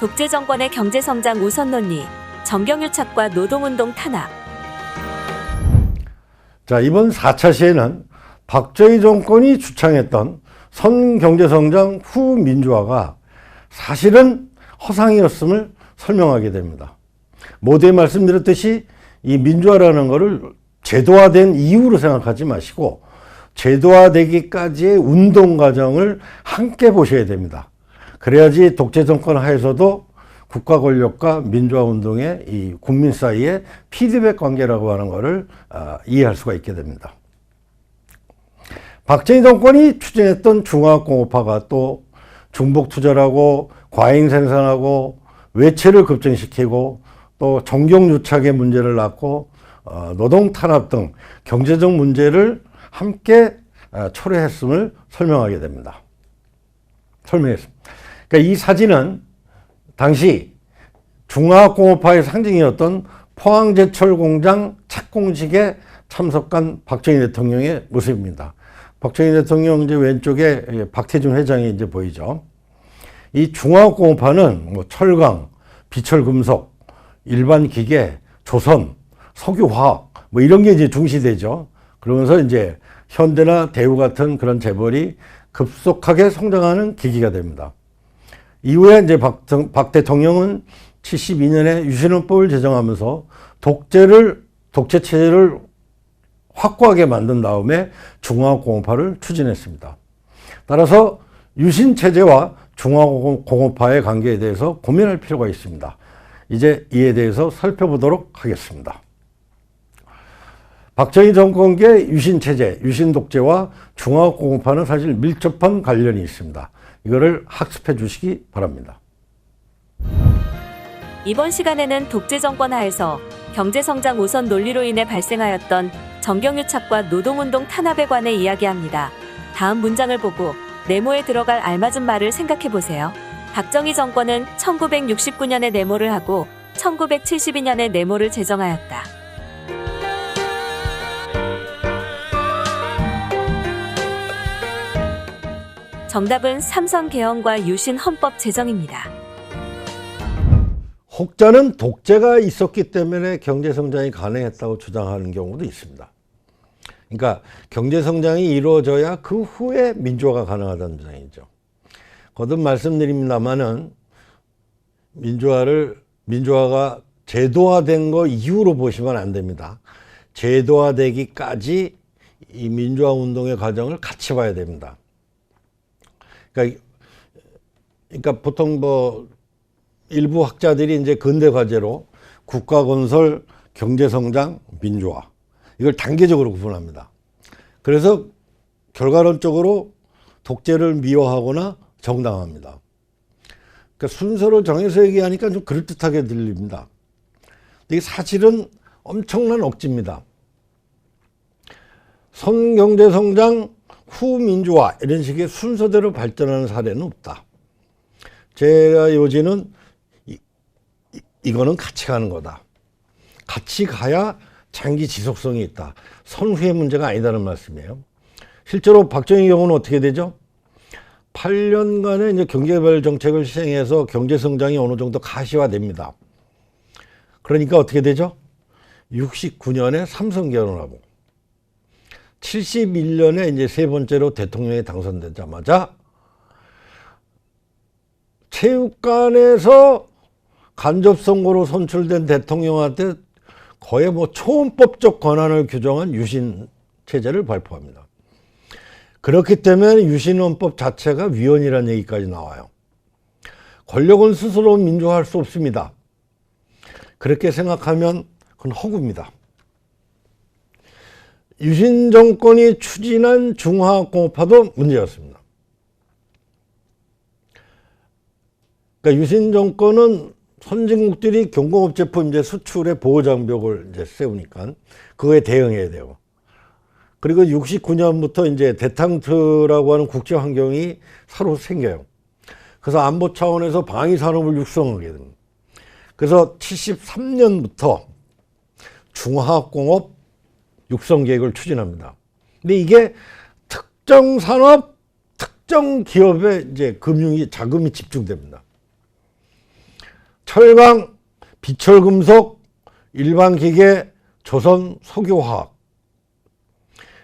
독재 정권의 경제 성장 우선 논리, 정경유착과 노동운동 탄압. 자, 이번 4차 시에는 박정희 정권이 주창했던 선경제성장 후 민주화가 사실은 허상이었음을 설명하게 됩니다. 모두에 말씀드렸듯이 이 민주화라는 것을 제도화된 이유로 생각하지 마시고 제도화되기까지의 운동 과정을 함께 보셔야 됩니다. 그래야지 독재 정권 하에서도 국가 권력과 민주화 운동의 이 국민 사이의 피드백 관계라고 하는 것을 아, 이해할 수가 있게 됩니다. 박정희 정권이 추진했던 중화공업화가 또 중복 투자라고 과잉 생산하고 외채를 급증시키고 또 정경유착의 문제를 낳고 어, 노동 탄압 등 경제적 문제를 함께 어, 초래했음을 설명하게 됩니다. 설명했습니다. 그러니까 이 사진은 당시 중화공업화의 상징이었던 포항제철 공장 착공식에 참석한 박정희 대통령의 모습입니다. 박정희 대통령 이제 왼쪽에 박태준 회장이 이제 보이죠. 이 중화공업화는 뭐 철강, 비철금속, 일반 기계, 조선, 석유화학 뭐 이런 게 이제 중시되죠. 그러면서 이제 현대나 대우 같은 그런 재벌이 급속하게 성장하는 계기가 됩니다. 이후에 이제 박, 박 대통령은 72년에 유신헌법을 제정하면서 독재를 독재 체제를 확고하게 만든 다음에 중화공업화를 추진했습니다. 따라서 유신 체제와 중화공업화의 관계에 대해서 고민할 필요가 있습니다. 이제 이에 대해서 살펴보도록 하겠습니다. 박정희 정권계 유신 체제, 유신 독재와 중화공업화는 사실 밀접한 관련이 있습니다. 이거를 학습해 주시기 바랍니다. 이번 시간에는 독재 정권 하에서 경제 성장 우선 논리로 인해 발생하였던 정경유착과 노동운동 탄압에 관해 이야기합니다. 다음 문장을 보고 네모에 들어갈 알맞은 말을 생각해 보세요. 박정희 정권은 1969년에 네모를 하고 1972년에 네모를 제정하였다. 정답은 삼선 개헌과 유신 헌법 제정입니다. 혹자는 독재가 있었기 때문에 경제 성장이 가능했다고 주장하는 경우도 있습니다. 그러니까 경제 성장이 이루어져야 그 후에 민주화가 가능하다는 주장이죠. 거듭 말씀드립니다만은 민주화를 민주화가 제도화된 거 이후로 보시면 안 됩니다. 제도화되기까지 이 민주화 운동의 과정을 같이 봐야 됩니다. 그러니까, 그러니까 보통 뭐 일부 학자들이 이제 근대 과제로 국가 건설, 경제 성장, 민주화 이걸 단계적으로 구분합니다. 그래서 결과론적으로 독재를 미워하거나 정당합니다. 그러니까 순서를 정해서 얘기하니까 좀 그럴듯하게 들립니다. 이게 사실은 엄청난 억지입니다. 선경제 성장, 후민주화 이런 식의 순서대로 발전하는 사례는 없다. 제가 요지는 이, 이, 이 거는 같이 가는 거다. 같이 가야 장기 지속성이 있다. 선후의 문제가 아니다는 말씀이에요. 실제로 박정희 경우는 어떻게 되죠? 8년간의 이제 경제개발 정책을 시행해서 경제 성장이 어느 정도 가시화됩니다. 그러니까 어떻게 되죠? 69년에 삼성 결혼하고 71년에 이제 세 번째로 대통령에 당선되자마자 체육관에서 간접선거로 선출된 대통령한테 거의 뭐 초원법적 권한을 규정한 유신 체제를 발표합니다. 그렇기 때문에 유신헌법 자체가 위헌이라는 얘기까지 나와요. 권력은 스스로 민주화할 수 없습니다. 그렇게 생각하면 그건 허구입니다. 유신 정권이 추진한 중화공업화도 문제였습니다. 그러니까 유신 정권은 선진국들이 경공업 제품 이제 수출에 보호 장벽을 이제 세우니까 그거에 대응해야 돼요. 그리고 69년부터 이제 대탕트라고 하는 국제 환경이 새로 생겨요. 그래서 안보 차원에서 방위 산업을 육성하게 됩니다. 그래서 73년부터 중화공업 육성 계획을 추진합니다. 근데 이게 특정 산업, 특정 기업에 이제 금융이 자금이 집중됩니다. 철강, 비철금속, 일반기계, 조선 석유화학,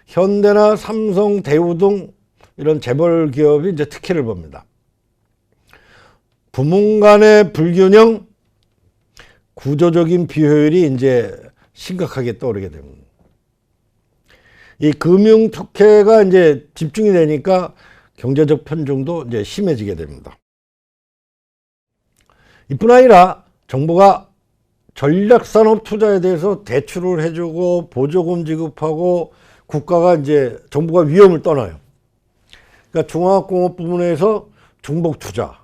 현대나 삼성, 대우 등 이런 재벌 기업이 이제 특혜를 봅니다. 부문 간의 불균형, 구조적인 비효율이 이제 심각하게 떠오르게 됩니다. 이 금융 특혜가 이제 집중이 되니까 경제적 편중도 이제 심해지게 됩니다. 이뿐 아니라 정부가 전략산업 투자에 대해서 대출을 해주고 보조금 지급하고 국가가 이제 정부가 위험을 떠나요. 그러니까 중화학공업 부문에서 중복 투자,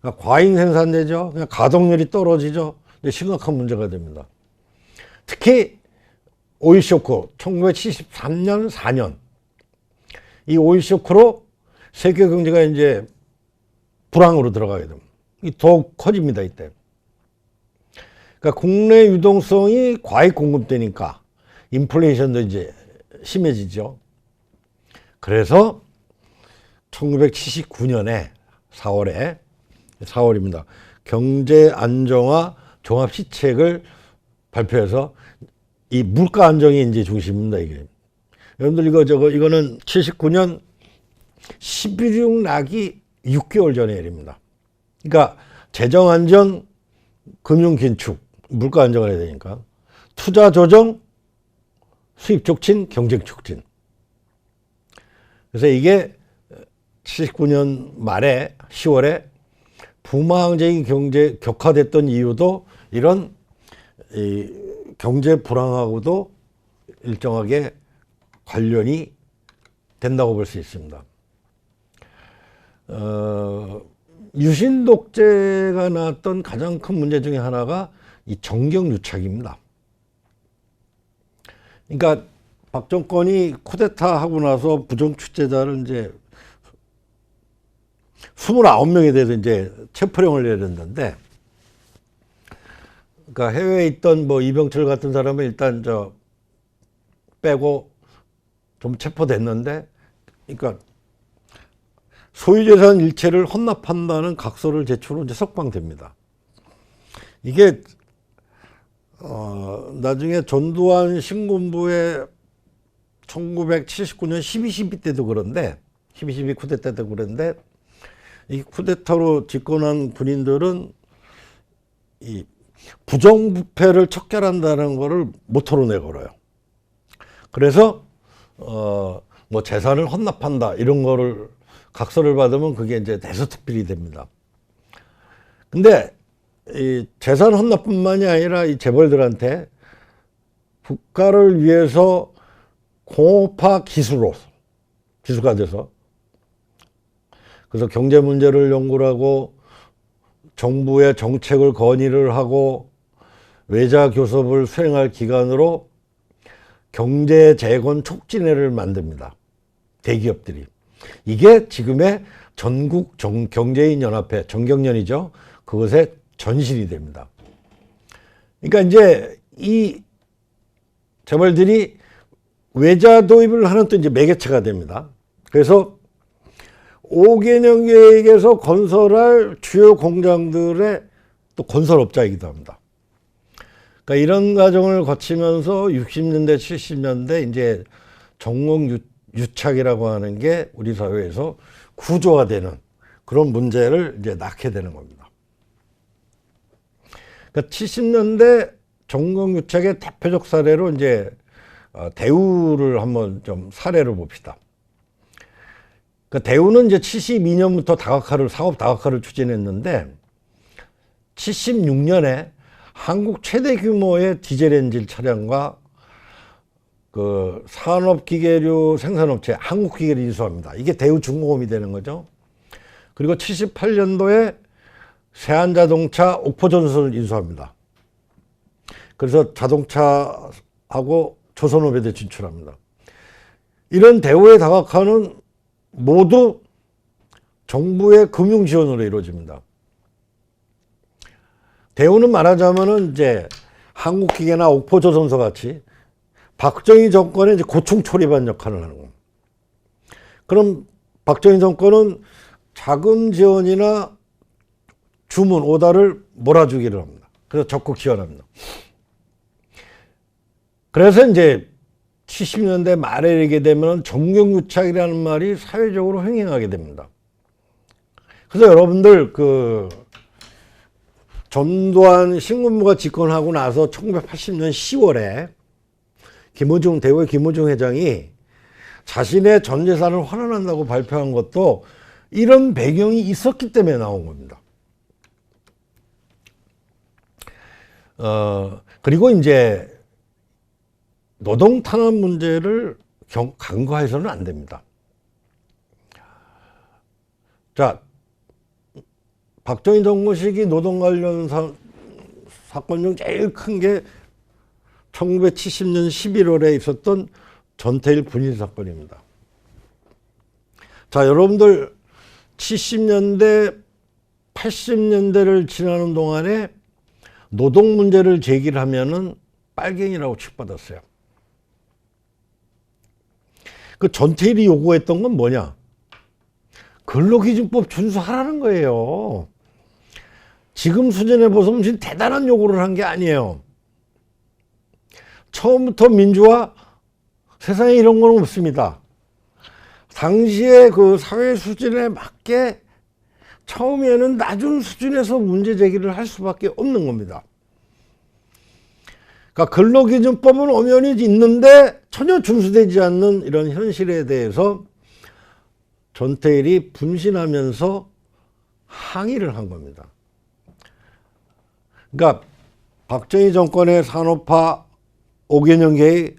그러니까 과잉 생산되죠. 그냥 가동률이 떨어지죠. 심각한 문제가 됩니다. 특히 오일 쇼크 1973년 4년 이 오일 쇼크로 세계 경제가 이제 불황으로 들어가게 됩니다. 이 더욱 커집니다 이때. 그러니까 국내 유동성이 과잉 공급되니까 인플레이션도 이제 심해지죠. 그래서 1979년에 4월에 4월입니다. 경제 안정화 종합 시책을 발표해서 이 물가 안정이 이제 중심입니다, 이게. 여러분들 이거 저거 이거는 79년 11육 나기 6개월 전의 일입니다. 그러니까 재정 안정, 금융 긴축, 물가 안정을 해야 되니까 투자 조정, 수입 촉진, 경쟁 촉진. 그래서 이게 79년 말에 10월에 부망적인 경제 격화됐던 이유도 이런 이 경제 불황하고도 일정하게 관련이 된다고 볼 수 있습니다. 어, 유신 독재가 나왔던 가장 큰 문제 중에 하나가 이 정경 유착입니다. 그러니까 박 정권이 쿠데타 하고 나서 부정 출제자를 이제 29명에 대해서 이제 체포령을 내렸는데 그러니까 해외에 있던 뭐 이병철 같은 사람은 일단 저 빼고 좀 체포됐는데 그러니까 소유재산 일체를 헌납한다는 각서를 제출로 이제 석방됩니다. 이게 어 나중에 전두환 신군부의 1979년 12.12 때도 그런데 12.12 쿠데타 때도 그런데 이 쿠데타로 집권한 군인들은 이 부정부패를 척결한다는 거를 모토로 내걸어요. 그래서 어 뭐 재산을 헌납한다 이런 거를 각서를 받으면 그게 이제 대서특필이 됩니다. 근데 이 재산 헌납뿐만이 아니라 이 재벌들한테 국가를 위해서 공업화 기수로 기수가 돼서 그래서 경제 문제를 연구를 하고 정부의 정책을 건의를 하고 외자 교섭을 수행할 기관으로 경제 재건 촉진회를 만듭니다. 대기업들이. 이게 지금의 전국 정, 경제인 연합회 정경련이죠. 그것의 전신이 됩니다. 그러니까 이제 이 재벌들이 외자 도입을 하는 또 이제 매개체가 됩니다. 그래서 5개년 계획에서 건설할 주요 공장들의 또 건설업자이기도 합니다. 그러니까 이런 과정을 거치면서 60년대, 70년대 이제 전공 유착이라고 하는 게 우리 사회에서 구조화되는 그런 문제를 이제 낳게 되는 겁니다. 그러니까 70년대 전공 유착의 대표적 사례로 이제 어, 대우를 한번 좀 사례를 봅시다. 그 대우는 이제 72년부터 다각화를 사업 다각화를 추진했는데 76년에 한국 최대 규모의 디젤 엔진 차량과 그 산업기계류 생산업체 한국기계를 인수합니다. 이게 대우 중공업이 되는 거죠. 그리고 78년도에 세안자동차 옥포전선을 인수합니다. 그래서 자동차하고 조선업에 진출합니다. 이런 대우의 다각화는 모두 정부의 금융 지원으로 이루어집니다. 대우는 말하자면은 이제 한국기계나 옥포조선소 같이 박정희 정권의 이제 고충 초리반 역할을 하는 겁니다. 그럼 박정희 정권은 자금 지원이나 주문 오다를 몰아주기를 합니다. 그래서 적극 지원합니다. 그래서 이제 70년대 말에 이르게 되면 정경유착이라는 말이 사회적으로 횡행하게 됩니다. 그래서 여러분들 그 전두환 신군부가 집권하고 나서 1980년 10월에 김호중 대구의 김호중 회장이 자신의 전 재산을 환원한다고 발표한 것도 이런 배경이 있었기 때문에 나온 겁니다. 어, 그리고 이제 노동 탄압 문제를 경, 간과해서는 안 됩니다. 자, 박정희 정부 시기 노동 관련 사, 사건 중 제일 큰 게 1970년 11월에 있었던 전태일 분인 사건입니다. 자, 여러분들 70년대, 80년대를 지나는 동안에 노동 문제를 제기를 하면은 빨갱이라고 취급받았어요. 그 전태일이 요구했던 건 뭐냐? 근로기준법 준수하라는 거예요. 지금 수준에 보면 지금 대단한 요구를 한 게 아니에요. 처음부터 민주화 세상에 이런 건 없습니다. 당시에 그 사회 수준에 맞게 처음에는 낮은 수준에서 문제 제기를 할 수밖에 없는 겁니다. 그러니까 근로기준법은 엄연히 있는데 전혀 준수되지 않는 이런 현실에 대해서 전태일이 분신하면서 항의를 한 겁니다. 그러니까 박정희 정권의 산업화 5개년계의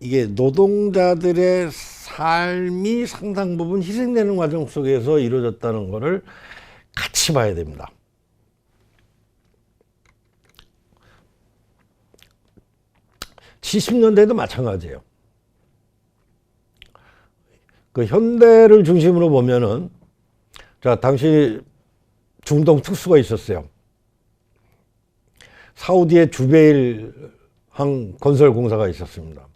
이게 노동자들의 삶이 상당 부분 희생되는 과정 속에서 이루어졌다는 것을 같이 봐야 됩니다. (70년대도) 마찬가지예요. 그 현대를 중심으로 보면은 자 당시 중동 특수가 있었어요. 사우디의 주베일 항 건설 공사가 있었습니다.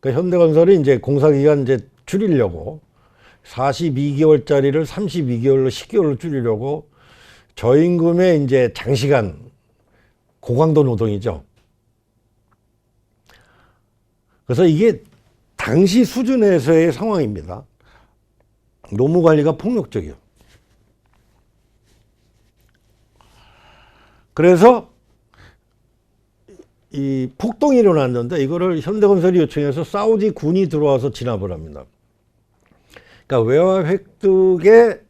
그 현대건설이 이제 공사 기간 이제 줄이려고 42개월짜리를 32개월로 10개월로 줄이려고 저임금의 이제 장시간 고강도 노동이죠. 그래서 이게 당시 수준에서의 상황입니다. 노무 관리가 폭력적이요. 그래서 이 폭동이 일어났는데 이거를 현대건설이 요청해서 사우디 군이 들어와서 진압을 합니다. 그러니까 외화 획득의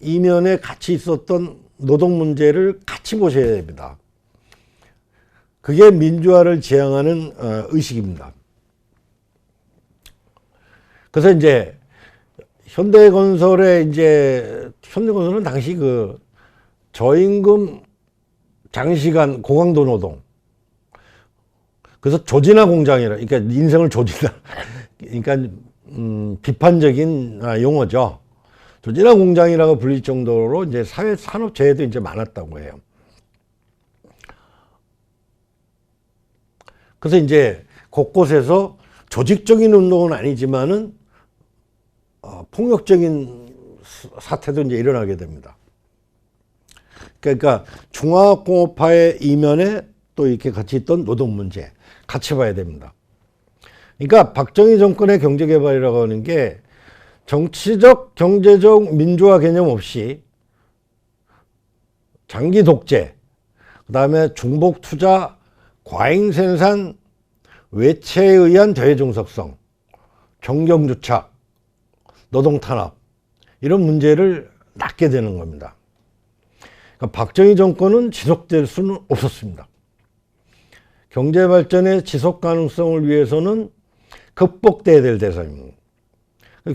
이면에 같이 있었던 노동 문제를 같이 보셔야 됩니다. 그게 민주화를 지향하는 어, 의식입니다. 그래서 이제 현대건설의 이제 현대건설은 당시 그 저임금 장시간 고강도 노동 그래서 조진화 공장이라 그러니까 인생을 조진다 그러니까 음, 비판적인 아, 용어죠. 조진화 공장이라고 불릴 정도로 이제 사회 산업 재해도 이제 많았다고 해요. 그래서 이제 곳곳에서 조직적인 운동은 아니지만은 어, 폭력적인 사태도 이제 일어나게 됩니다. 그러니까 중화공업화의 이면에 또 이렇게 같이 있던 노동 문제 같이 봐야 됩니다. 그러니까 박정희 정권의 경제개발이라고 하는 게 정치적, 경제적 민주화 개념 없이 장기 독재, 그 다음에 중복 투자, 과잉 생산, 외채에 의한 대중석성, 경경주착, 노동 탄압 이런 문제를 낳게 되는 겁니다. 그러니까 박정희 정권은 지속될 수는 없었습니다. 경제 발전의 지속 가능성을 위해서는 극복돼야 될 대상입니다.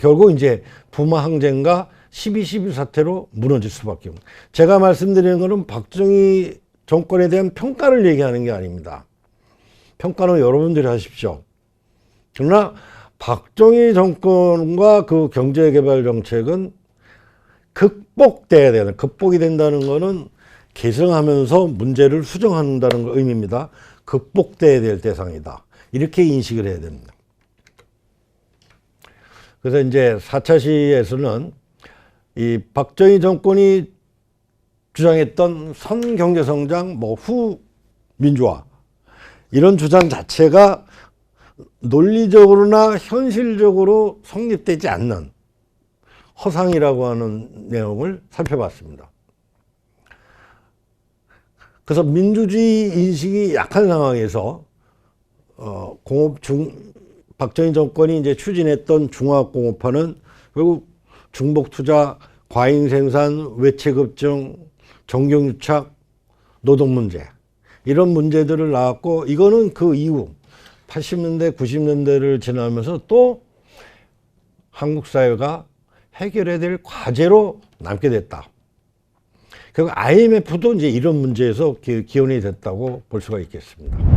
결국 이제 부마 항쟁과 12.12 사태로 무너질 수밖에 없습니다. 제가 말씀드리는 것은 박정희 정권에 대한 평가를 얘기하는 게 아닙니다. 평가는 여러분들이 하십시오. 그러나 박정희 정권과 그 경제개발 정책은 극복돼야 되는, 극복이 된다는 것은 개성하면서 문제를 수정한다는 의미입니다. 극복돼야 될 대상이다. 이렇게 인식을 해야 됩니다. 그래서 이제 4차 시에서는 이 박정희 정권이 주장했던 선경제성장, 뭐 후민주화 이런 주장 자체가 논리적으로나 현실적으로 성립되지 않는 허상이라고 하는 내용을 살펴봤습니다. 그래서 민주주의 인식이 약한 상황에서 어, 공업 중 박정희 정권이 이제 추진했던 중화공업화는 결국 중복 투자, 과잉 생산, 외채 급증, 정경유착, 노동 문제 이런 문제들을 낳았고 이거는 그 이후 80년대, 90년대를 지나면서 또 한국 사회가 해결해야 될 과제로 남게 됐다. 결국 IMF도 이제 이런 문제에서 기- 기원이 됐다고 볼 수가 있겠습니다.